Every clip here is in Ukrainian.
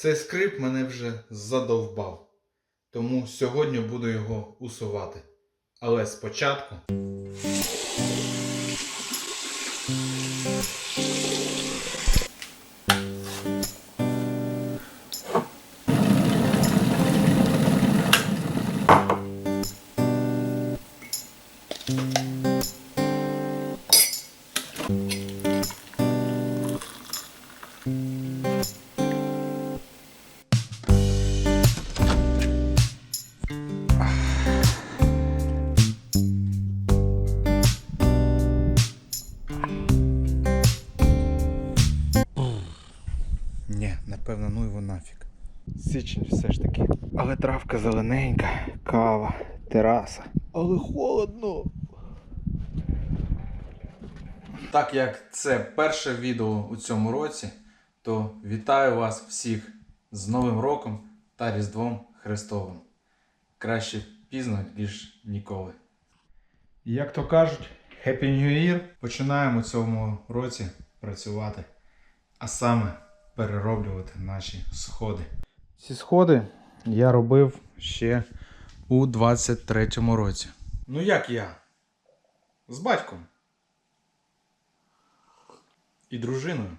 Цей скрип мене вже задовбав. Тому сьогодні буду його усувати. Але спочатку. Ні, травка зелененька, кава, тераса. Але холодно. Так як це перше відео у цьому році, то вітаю вас всіх з Новим роком та Різдвом Христовим. Краще пізно, ніж ніколи. Як то кажуть, Happy New Year! Починаємо у цьому році працювати, а саме перероблювати наші сходи. Ці сходи я робив ще у 23-му році. Ну як я? З батьком. І дружиною.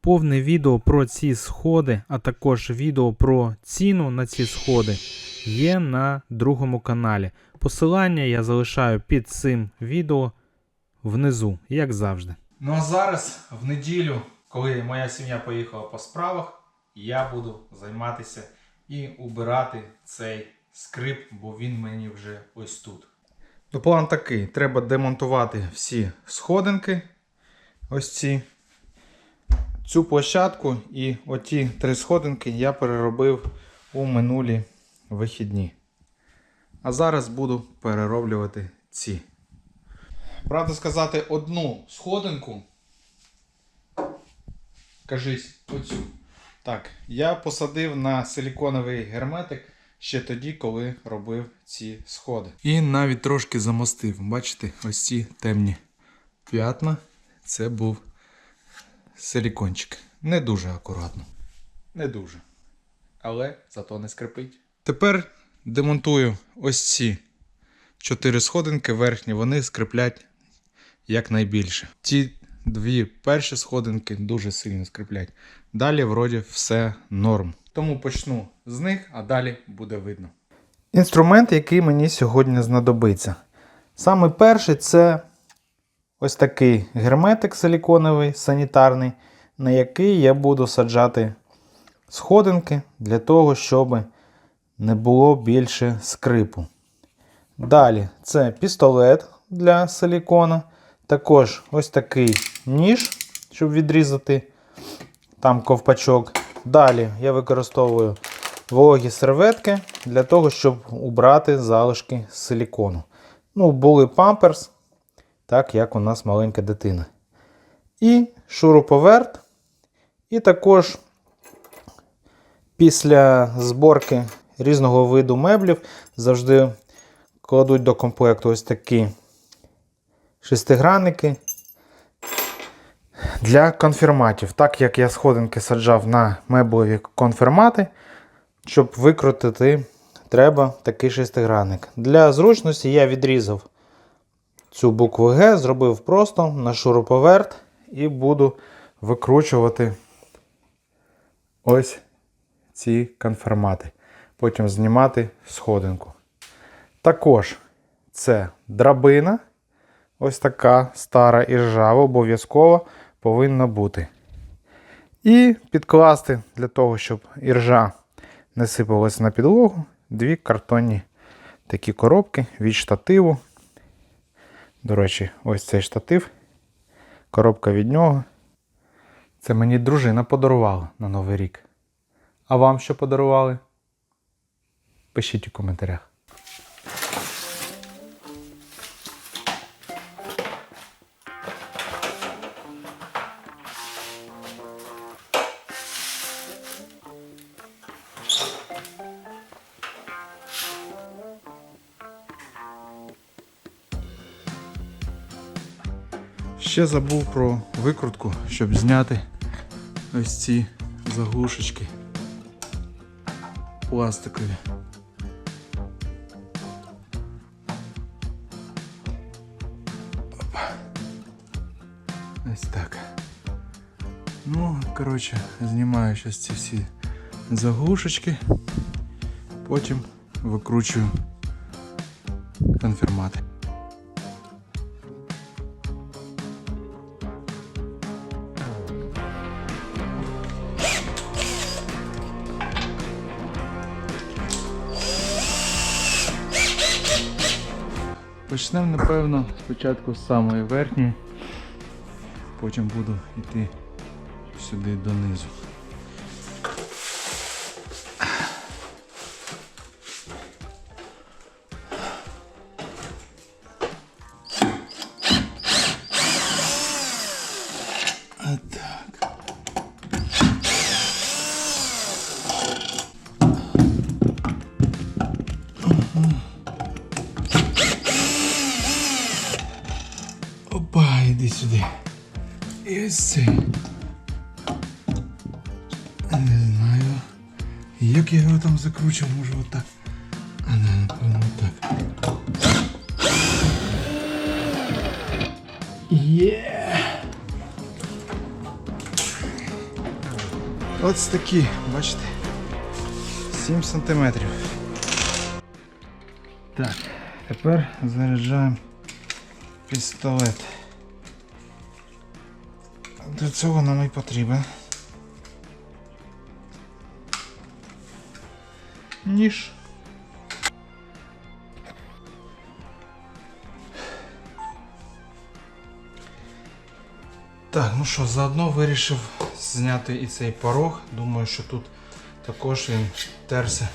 Повне відео про ці сходи, а також відео про ціну на ці сходи є на другому каналі. Посилання я залишаю під цим відео внизу, як завжди. Ну а зараз, в неділю, коли моя сім'я поїхала по справах, я буду займатися і убирати цей скрип, бо він мені вже ось тут. Ну, план такий: треба демонтувати всі сходинки. Ось ці. Цю площадку і оті три сходинки я переробив у минулі вихідні. А зараз буду перероблювати ці. Правда сказати, одну сходинку. Кажись, оцю. Так, я посадив на силіконовий герметик ще тоді, коли робив ці сходи. І навіть трошки замостив. Бачите, ось ці темні п'ятна. Це був силікончик. Не дуже акуратно. Не дуже. Але зато не скрипить. Тепер демонтую ось ці чотири сходинки верхні, вони скриплять якнайбільше. Ті дві перші сходинки дуже сильно скриплять. Далі, вроді, все норм. Тому почну з них, а далі буде видно. Інструмент, який мені сьогодні знадобиться. Саме перший це ось такий герметик силіконовий, санітарний, на який я буду саджати сходинки для того, щоб не було більше скрипу. Далі це пістолет для силікона. Також ось такий ніж, щоб відрізати там ковпачок. Далі я використовую вологі серветки для того, щоб убрати залишки силікону. Ну, були памперс, так як у нас маленька дитина. І шуруповерт. І також після зборки різного виду меблів завжди кладуть до комплекту ось такі шестигранники для конфірматів. Так як я сходинки саджав на меблеві конфірмати, щоб викрутити, треба такий шестигранник. Для зручності я відрізав цю букву Г, зробив просто на шуруповерт і буду викручувати ось ці конфірмати. Потім знімати сходинку. Також це драбина. Ось така стара і ржава, обов'язково повинна бути. І підкласти для того, щоб іржа не сипалась на підлогу, дві картонні такі коробки від штативу. До речі, ось цей штатив, коробка від нього. Це мені дружина подарувала на Новий рік. А вам що подарували? Пишіть у коментарях. Ще забув про викрутку, щоб зняти ось ці заглушечки пластикові. Ось так. Ну, коротше, знімаю зараз ці всі заглушечки, потім викручую конфірмати. Почнемо, напевно, спочатку з самої верхньої, потім буду йти сюди донизу. Як я його там закручу, може отак. А не, напевно, так. Є. Ось такі, бачите? 7 сантиметрів. Так, тепер заряджаємо пістолет. Для цього нам і потрібен. Ніж. Так, ну що, заодно вирішив зняти і цей порог. Думаю, що тут також він терся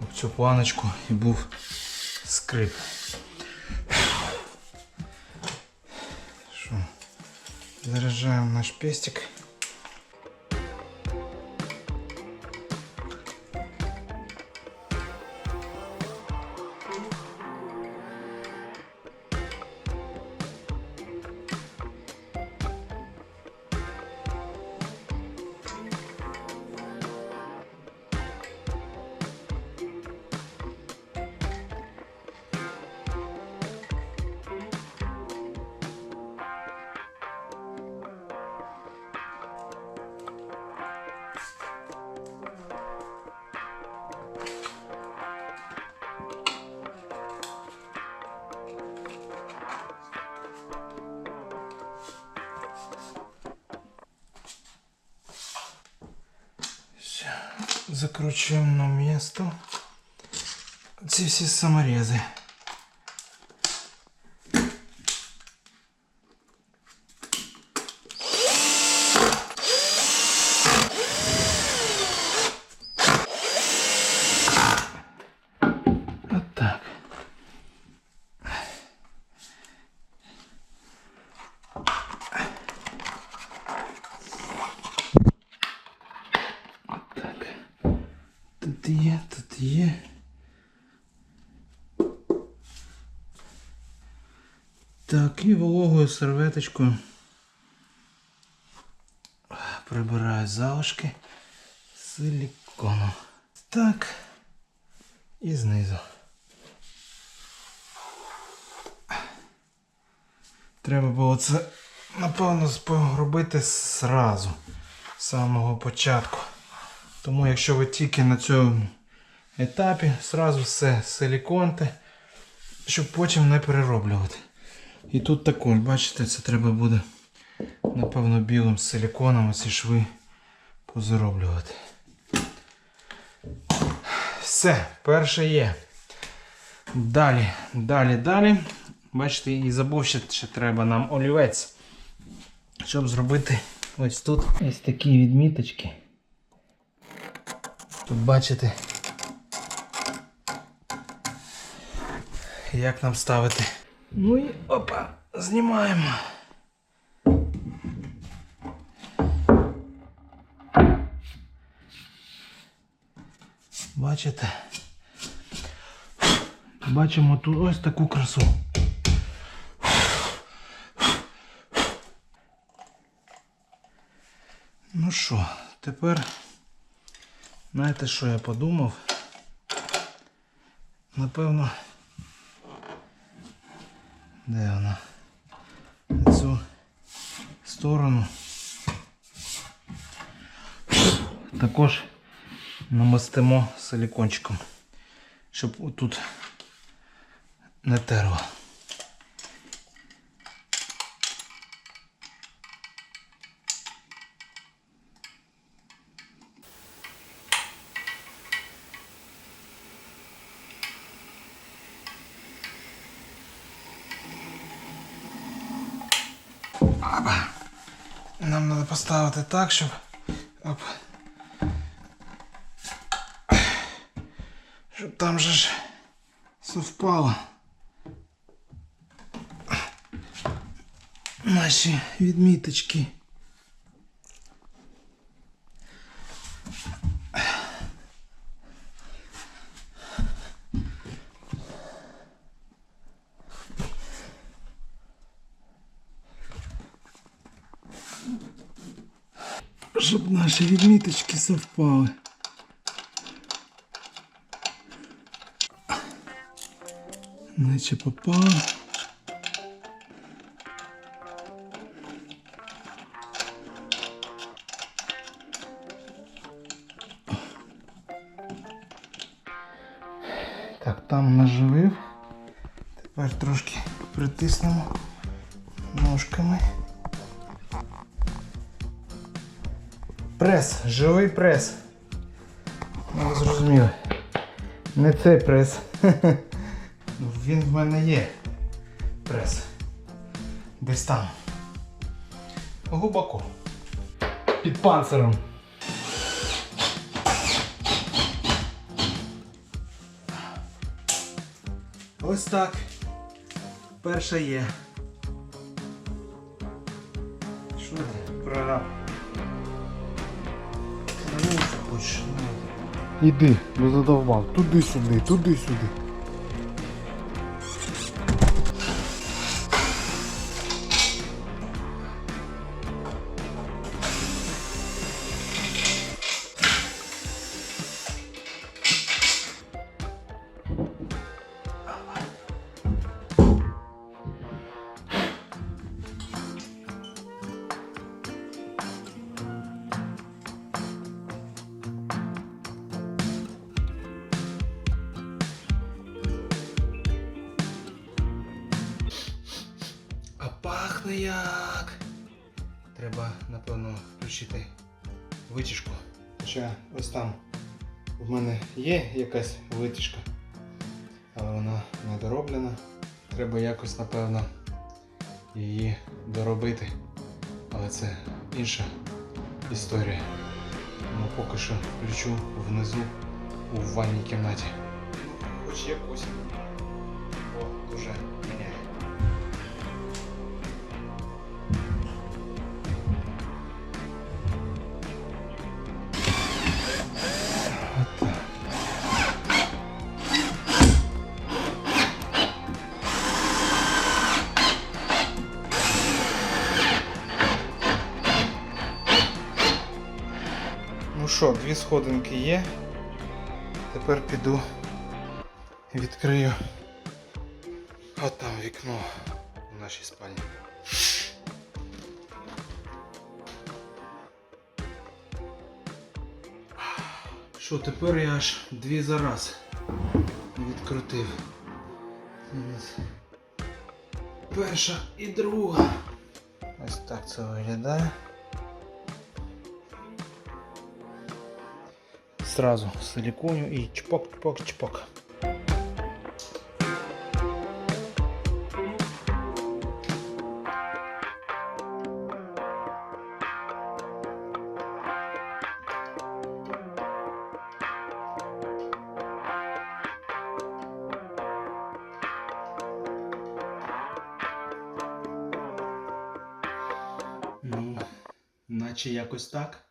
об цю планочку і був скрип. Заряджаємо наш пестик. Закручуємо на місто. Ці всі саморези. От так. Так. Тут є, тут є. Так, і вологою серветочкою прибираю залишки силікону. Так. І знизу. Треба було це, напевно, робити зразу, з самого початку. Тому якщо ви тільки на цьому етапі, зразу все силіконте, щоб потім не перероблювати. І тут також, бачите, це треба буде, напевно, білим силіконом ці шви позароблювати. Все, перше є. Далі, далі, далі. Бачите, і забув, що ще треба нам олівець. Щоб зробити ось тут ось такі відміточки. Тут бачите, як нам ставити. Ну і опа, знімаємо. Бачите? Бачимо тут ось таку красу. Ну що, тепер, знаєте, що я подумав? Напевно, де вона? На цю сторону. Також намастимо силікончиком, щоб тут не терло. Аба. Нам треба поставити так, щоб. Оп. Щоб там же ж совпало. Наші відміточки. Щоб наші відміточки совпали. Наче попало. Так, там наживив. Тепер трошки притиснемо ножками. Прес, живий прес. Ну, зрозуміли. Не цей прес. Ну, Він в мене є. Прес. Десь там. Глибоко. Під панциром. Ось так. Перша є. Що ти? Прораб. Ну, хочеш. Іди, не задовбав. Туди-сюди, туди-сюди. Пахне як. Треба, напевно, включити витяжку. Хоча ось там в мене є якась витяжка, але вона не дороблена. Треба якось, напевно, її доробити. Але це інша історія. Тому поки що включу внизу у ванній кімнаті. Хоч якусь. О, дуже дві сходинки є. Тепер піду відкрию от там вікно в нашій спальні. Що, тепер я аж дві за раз відкрутив. Перша і друга. Ось так це виглядає. Сразу силиконю и чпок, чпок, чпок. Ну, наче якось так.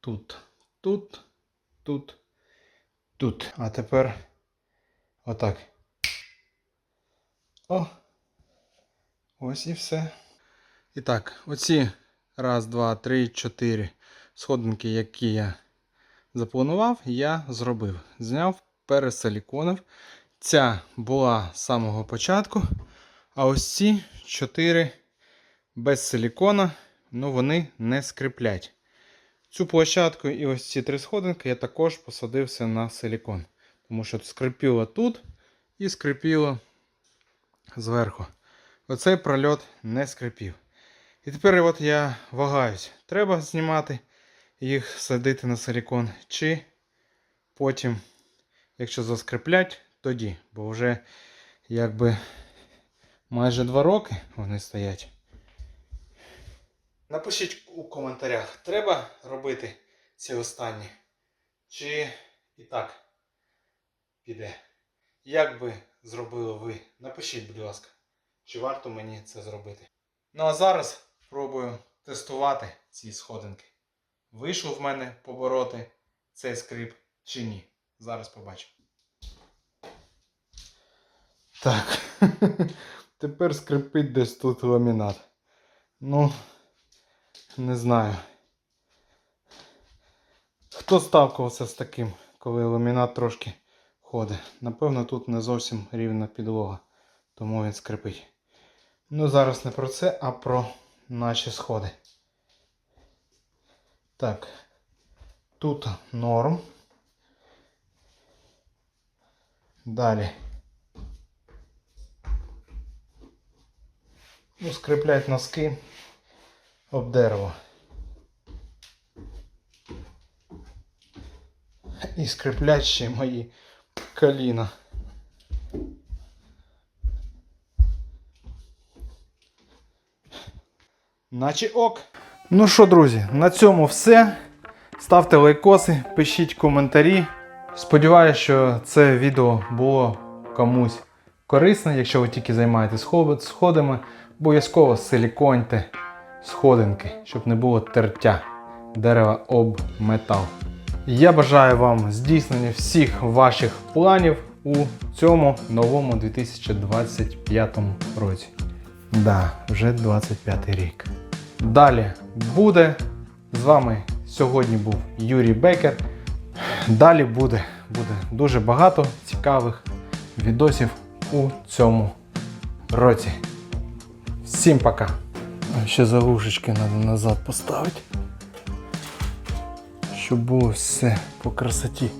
Тут, тут, тут, тут. А тепер отак. О! Ось і все. І так, оці раз, два, три, чотири сходинки, які я запланував, я зробив. Зняв, пересиліконив. Ця була з самого початку. А ось ці чотири без силікона, ну вони не скріплять. Цю площадку і ось ці три сходинки я також посадився на силікон. Тому що скрипіло тут і скрипіло зверху. Оцей прольот не скрипів. І тепер от я вагаюсь, треба знімати їх, садити на силікон, чи потім, якщо заскриплять, тоді. Бо вже якби майже два роки вони стоять. Напишіть у коментарях, треба робити ці останні, чи і так піде. Як би зробили ви? Напишіть, будь ласка, чи варто мені це зробити. Ну а зараз пробую тестувати ці сходинки. Вийшло в мене побороти цей скрип чи ні. Зараз побачимо. Так. Тепер скрипить десь тут ламінат. Ну, не знаю. Хто ставкувався з таким, коли ламінат трошки ходить? Напевно, тут не зовсім рівна підлога, тому він скрипить. Ну, зараз не про це, а про наші сходи. Так. Тут норм. Далі. Ну, скріплять носки об дерево. І скріплять ще мої коліна. Наче ок. Ну що, друзі, на цьому все. Ставте лайкоси, пишіть коментарі. Сподіваюся, що це відео було комусь корисне, якщо ви тільки займаєтесь сходами, обов'язково силіконьте сходинки, щоб не було тертя дерева об метал. Я бажаю вам здійснення всіх ваших планів у цьому новому 2025 році. Да, вже 25 рік. Далі буде. З вами сьогодні був Юрій Бекер. Далі буде, буде дуже багато цікавих відосів у цьому році. Всім пока! Ще заглушечки треба назад поставити, щоб було все по красоті.